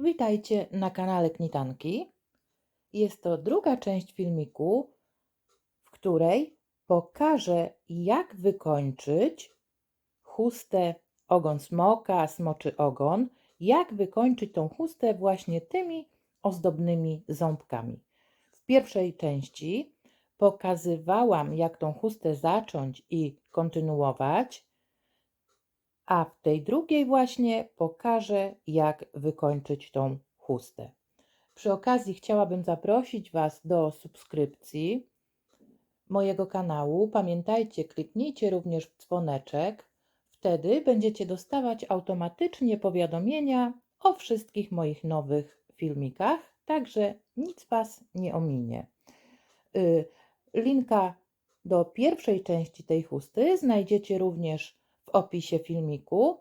Witajcie na kanale Knitanki. Jest to druga część filmiku, w której pokażę, jak wykończyć chustę ogon smoka, smoczy ogon, jak wykończyć tą chustę właśnie tymi ozdobnymi ząbkami. W pierwszej części pokazywałam, jak tą chustę zacząć i kontynuować, a w tej drugiej właśnie pokażę, jak wykończyć tą chustę. Przy okazji chciałabym zaprosić Was do subskrypcji mojego kanału. Pamiętajcie, kliknijcie również w dzwoneczek. Wtedy będziecie dostawać automatycznie powiadomienia o wszystkich moich nowych filmikach, także nic Was nie ominie. Y, Linka do pierwszej części tej chusty znajdziecie również w opisie filmiku.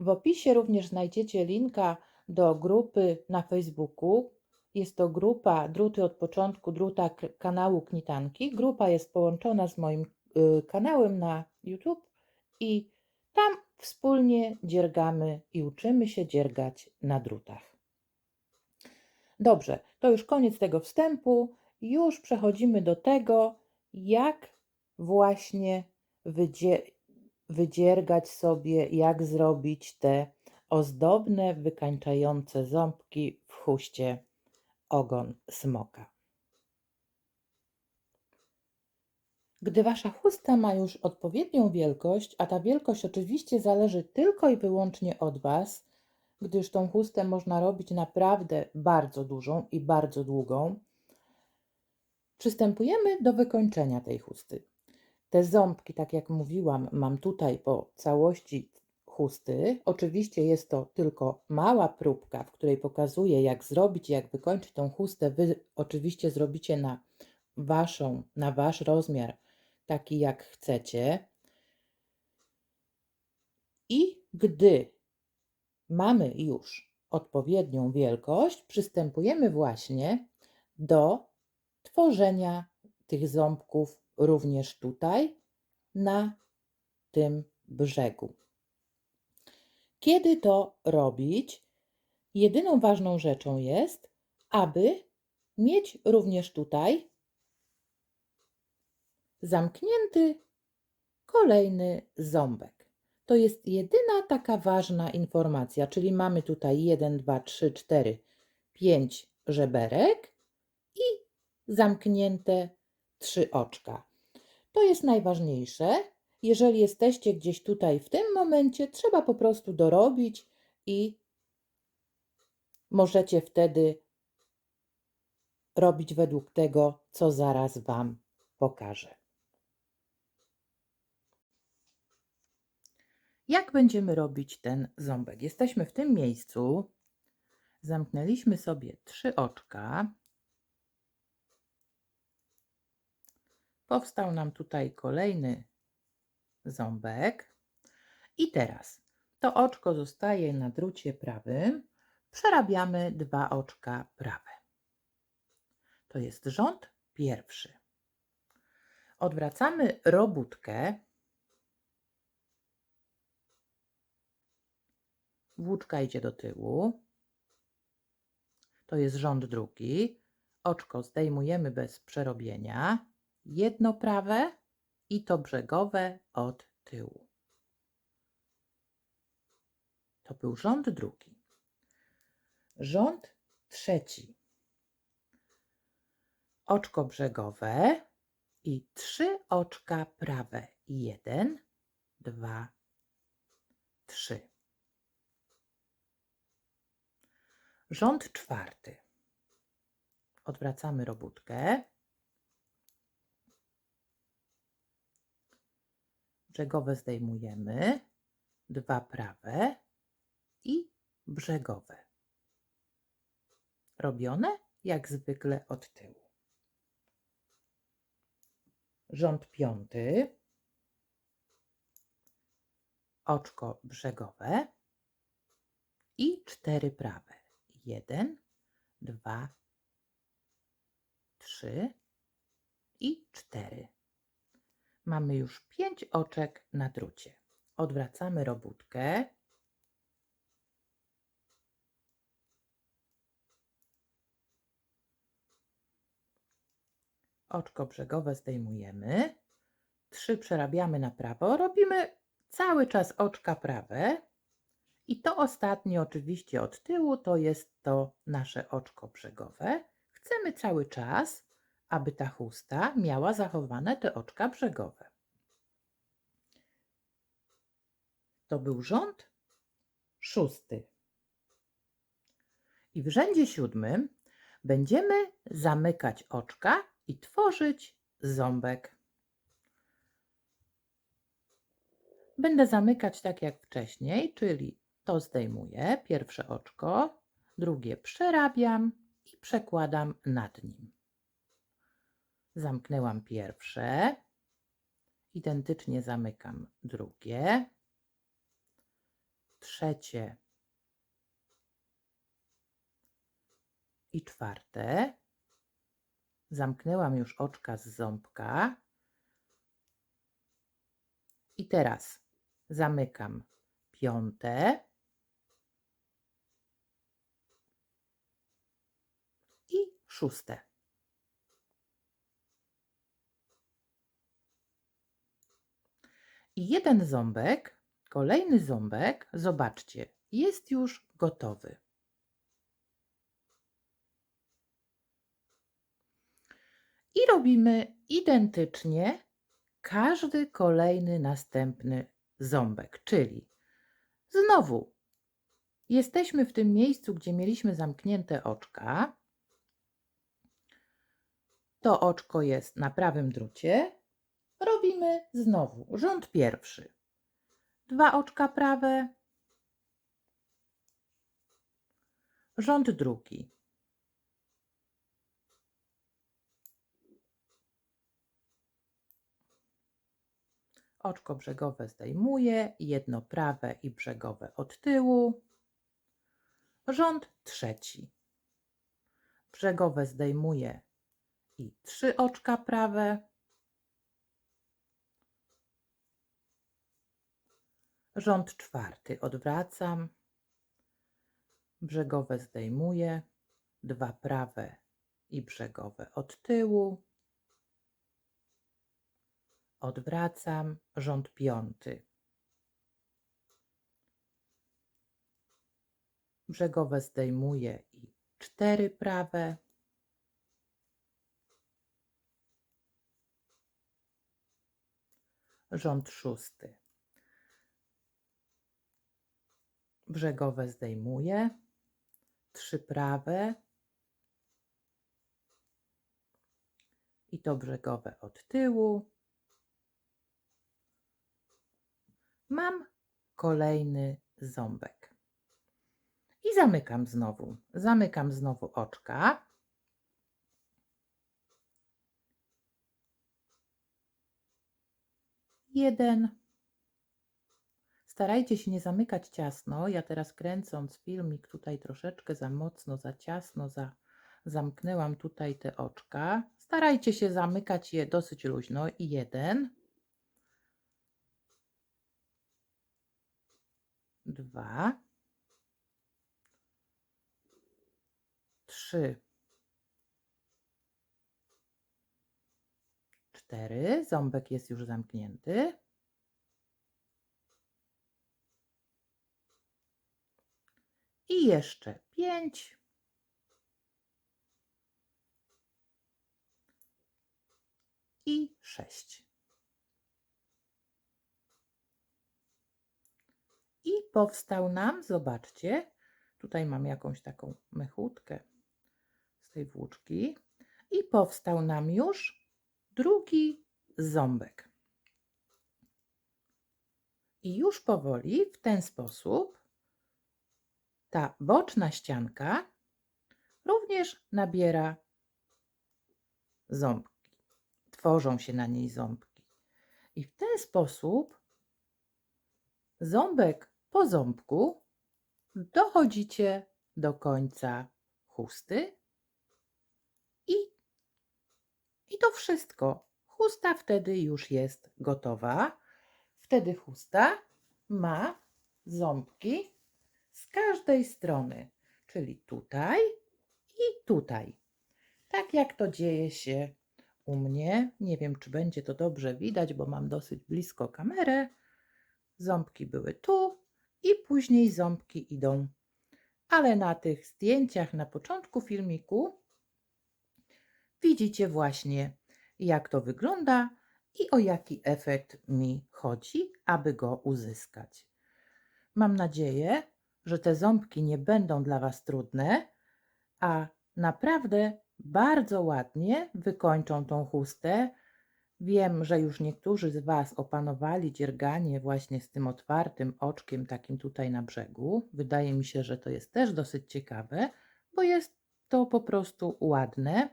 W opisie również znajdziecie linka do grupy na Facebooku. Jest to grupa Druty od początku, druta kanału Knitanki. Grupa jest połączona z moim y, kanałem na YouTube i tam wspólnie dziergamy i uczymy się dziergać na drutach. Dobrze, to już koniec tego wstępu. Już przechodzimy do tego, jak właśnie wydzie- wydziergać sobie, jak zrobić te ozdobne, wykańczające ząbki w chuście ogon smoka. Gdy wasza chusta ma już odpowiednią wielkość, a ta wielkość oczywiście zależy tylko i wyłącznie od was, gdyż tą chustę można robić naprawdę bardzo dużą i bardzo długą, przystępujemy do wykończenia tej chusty. Te ząbki, tak jak mówiłam, mam tutaj po całości chusty. Oczywiście jest to tylko mała próbka, w której pokazuję, jak zrobić, jak wykończyć tą chustę. Wy oczywiście zrobicie na waszą, na wasz rozmiar, taki jak chcecie. I gdy mamy już odpowiednią wielkość, przystępujemy właśnie do tworzenia tych ząbków również tutaj, na tym brzegu. Kiedy to robić? Jedyną ważną rzeczą jest, aby mieć również tutaj zamknięty kolejny ząbek. To jest jedyna taka ważna informacja, czyli mamy tutaj 1, 2, 3, 4, 5 żeberek i zamknięte trzy oczka. To jest najważniejsze. Jeżeli jesteście gdzieś tutaj w tym momencie, trzeba po prostu dorobić i możecie wtedy robić według tego, co zaraz Wam pokażę. Jak będziemy robić ten ząbek? Jesteśmy w tym miejscu. Zamknęliśmy sobie trzy oczka. Powstał nam tutaj kolejny ząbek. I teraz to oczko zostaje na drucie prawym. Przerabiamy dwa oczka prawe. To jest rząd pierwszy. Odwracamy robótkę. Włóczka idzie do tyłu. To jest rząd drugi. Oczko zdejmujemy bez przerobienia. Jedno prawe i to brzegowe od tyłu. To był rząd drugi. Rząd trzeci. Oczko brzegowe i trzy oczka prawe. Jeden, dwa, trzy. Rząd czwarty. Odwracamy robótkę. Brzegowe zdejmujemy, dwa prawe i brzegowe. Robione jak zwykle od tyłu. Rząd piąty. Oczko brzegowe i cztery prawe. Jeden, dwa, trzy i cztery mamy już 5 oczek na drucie. Odwracamy robótkę. Oczko brzegowe zdejmujemy. 3 przerabiamy na prawo. Robimy cały czas oczka prawe. I to ostatnie oczywiście od tyłu to jest to nasze oczko brzegowe. Chcemy cały czas aby ta chusta miała zachowane te oczka brzegowe. To był rząd szósty. I w rzędzie siódmym będziemy zamykać oczka i tworzyć ząbek. Będę zamykać tak jak wcześniej, czyli to zdejmuję, pierwsze oczko, drugie przerabiam i przekładam nad nim. Zamknęłam pierwsze, identycznie zamykam drugie, trzecie i czwarte. Zamknęłam już oczka z ząbka. I teraz zamykam piąte i szóste. Jeden ząbek, kolejny ząbek, zobaczcie, jest już gotowy. I robimy identycznie każdy kolejny następny ząbek, czyli znowu jesteśmy w tym miejscu, gdzie mieliśmy zamknięte oczka. To oczko jest na prawym drucie. Robimy znowu rząd pierwszy. Dwa oczka prawe. Rząd drugi. Oczko brzegowe zdejmuję, jedno prawe i brzegowe od tyłu. Rząd trzeci. Brzegowe zdejmuję i trzy oczka prawe. Rząd czwarty odwracam. Brzegowe zdejmuję, dwa prawe i brzegowe od tyłu. Odwracam rząd piąty. Brzegowe zdejmuję i cztery prawe. Rząd szósty. Brzegowe zdejmuję, trzy prawe i to brzegowe od tyłu. Mam kolejny ząbek. I zamykam znowu. Zamykam znowu oczka. Jeden. Starajcie się nie zamykać ciasno. Ja teraz kręcąc filmik tutaj troszeczkę za mocno, za ciasno, za, zamknęłam tutaj te oczka. Starajcie się zamykać je dosyć luźno. I jeden. Dwa. Trzy. Cztery. Ząbek jest już zamknięty. I jeszcze pięć. I sześć. I powstał nam, zobaczcie, tutaj mam jakąś taką mechutkę z tej włóczki. I powstał nam już drugi ząbek. I już powoli w ten sposób ta boczna ścianka również nabiera ząbki. Tworzą się na niej ząbki. I w ten sposób ząbek po ząbku dochodzicie do końca chusty i, i to wszystko. Chusta wtedy już jest gotowa. Wtedy chusta ma ząbki z każdej strony, czyli tutaj i tutaj. Tak jak to dzieje się u mnie. Nie wiem, czy będzie to dobrze widać, bo mam dosyć blisko kamerę. Ząbki były tu i później ząbki idą. Ale na tych zdjęciach na początku filmiku widzicie właśnie, jak to wygląda i o jaki efekt mi chodzi, aby go uzyskać. Mam nadzieję, że te ząbki nie będą dla Was trudne, a naprawdę bardzo ładnie wykończą tą chustę. Wiem, że już niektórzy z Was opanowali dzierganie właśnie z tym otwartym oczkiem, takim tutaj na brzegu. Wydaje mi się, że to jest też dosyć ciekawe, bo jest to po prostu ładne.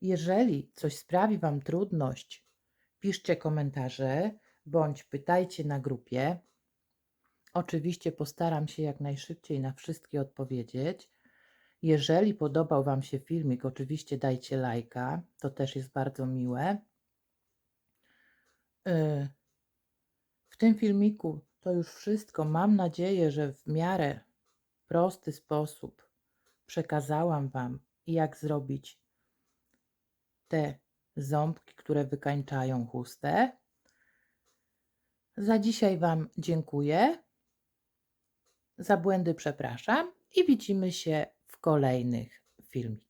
Jeżeli coś sprawi Wam trudność, piszcie komentarze bądź pytajcie na grupie. Oczywiście postaram się jak najszybciej na wszystkie odpowiedzieć. Jeżeli podobał Wam się filmik, oczywiście dajcie lajka, to też jest bardzo miłe. Yy, W tym filmiku to już wszystko. Mam nadzieję, że w miarę prosty sposób przekazałam Wam, jak zrobić te ząbki, które wykańczają chustę. Za dzisiaj Wam dziękuję. Za błędy przepraszam i widzimy się w kolejnych filmikach.